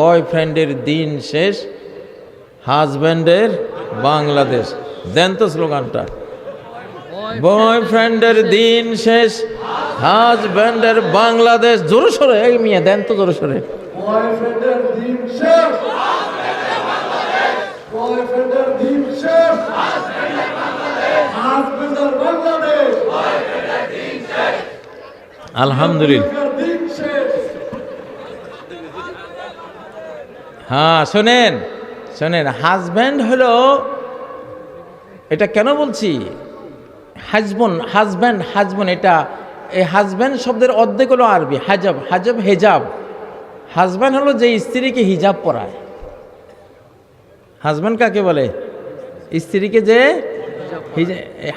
বয়ফ্রেন্ডের দিন শেষ হাজব্যান্ডের বাংলাদেশ। দেন তো স্লোগানটা। বয়ফ্রেন্ডের দিন শেষ হাজব্যান্ডের বাংলাদেশ। জোরে সরে এই মিয়া দেন তো জোরে সরে। বয়ফ্রেন্ডের দিন শেষ বয়ফ্রেন্ডের দিন শেষ হাজবেন্ডের বাংলাদেশ আলহামদুলিল্লাহ দিন শেষ হ্যাঁ শোনেন শোনেন হাজব্যান্ড হলো, এটা কেন বলছি? হাজবন হাজব্যান্ড হাজবন এটা, এই হাজব্যান্ড শব্দের অর্ধেক হলো আরবি, হাজাব হাজাব, হেজাব। হাজব্যান্ড হলো যে স্ত্রীকে হিজাব পরায়। হাজব্যান্ড কাকে বলে? স্ত্রীকে যে, হিজা-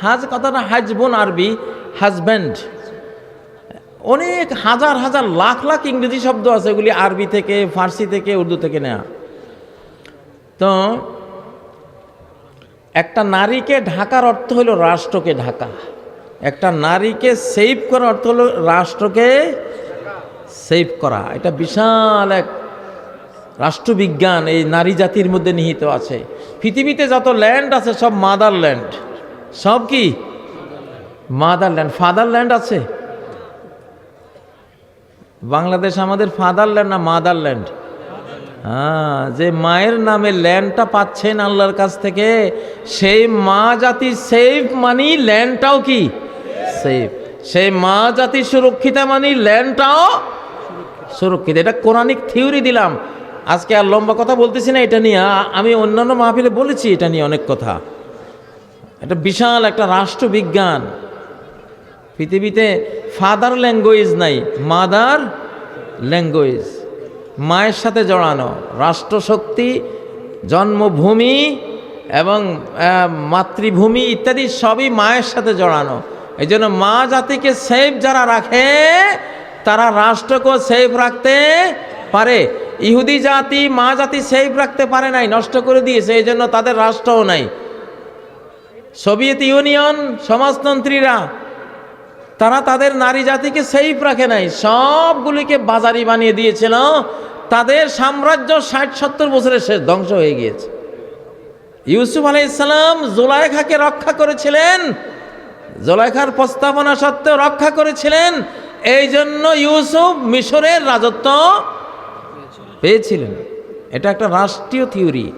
হাজ কথাটা হাজবন আরবি হাজব্যান্ড অনেক হাজার হাজার লাখ লাখ ইংরেজি শব্দ আছে এগুলি আরবি থেকে, ফার্সি থেকে, উর্দু থেকে নেওয়া তো একটা নারীকে ঢাকার অর্থ হলো রাষ্ট্রকে ঢাকা। একটা নারীকে সেভ করার অর্থ হলো রাষ্ট্রকে সেভ করা। এটা বিশাল এক রাষ্ট্রবিজ্ঞান, এই নারী জাতির মধ্যে নিহিত আছে। পৃথিবীতে যত ল্যান্ড আছে সব মাদার ল্যান্ড সব কি? মাদার ল্যান্ড ফাদার ল্যান্ড আছে। বাংলাদেশ আমাদের ফাদারল্যান্ড না মাদারল্যান্ড? হ্যাঁ যে মায়ের নামে ল্যান্ডটা পাচ্ছেন আল্লাহর কাছ থেকে, সেই মা জাতি সেফ মানি, ল্যান্ডটাও কি? সেফ সেই মা জাতি সুরক্ষিত মানি, ল্যান্ডটাও সুরক্ষিত। এটা কোরআনিক থিওরি দিলাম। আজকে আর লম্বা কথা বলতেছি না, এটা নিয়ে। আমি অন্যান্য মাহফিলে বলেছি, এটা নিয়ে অনেক কথা। এটা বিশাল একটা রাষ্ট্রবিজ্ঞান। পৃথিবীতে ফাদার ল্যাঙ্গুয়েজ নাই, মাদার ল্যাঙ্গুয়েজ। মায়ের সাথে জড়ানো, রাষ্ট্রশক্তি, জন্মভূমি এবং মাতৃভূমি ইত্যাদি সবই মায়ের সাথে জড়ানো। এই জন্য মা জাতিকে সেফ যারা রাখে, তারা রাষ্ট্রকে সেফ রাখতে পারে। ইহুদি জাতি, মা জাতি সেফ রাখতে পারে নাই, নষ্ট করে দিয়েছে এই জন্য তাদের রাষ্ট্রও নাই। সোভিয়েত ইউনিয়ন সমাজতন্ত্রীরা তারা তাদের নারী জাতিকে সেফ রাখে নাই। সবগুলিকে বাজারি বানিয়ে দিয়েছিল। তাদের সাম্রাজ্য ষাট সত্তর বছরের শেষ ধ্বংস হয়ে গিয়েছে। ইউসুফ আলাই ইসলাম জোলাইখাকে রক্ষা করেছিলেন। জোলাইখার প্রস্তাবনা সত্ত্বেও রক্ষা করেছিলেন। এই জন্য ইউসুফ মিশরের রাজত্ব পেয়েছিলেন। এটা একটা রাষ্ট্রীয় থিওরি।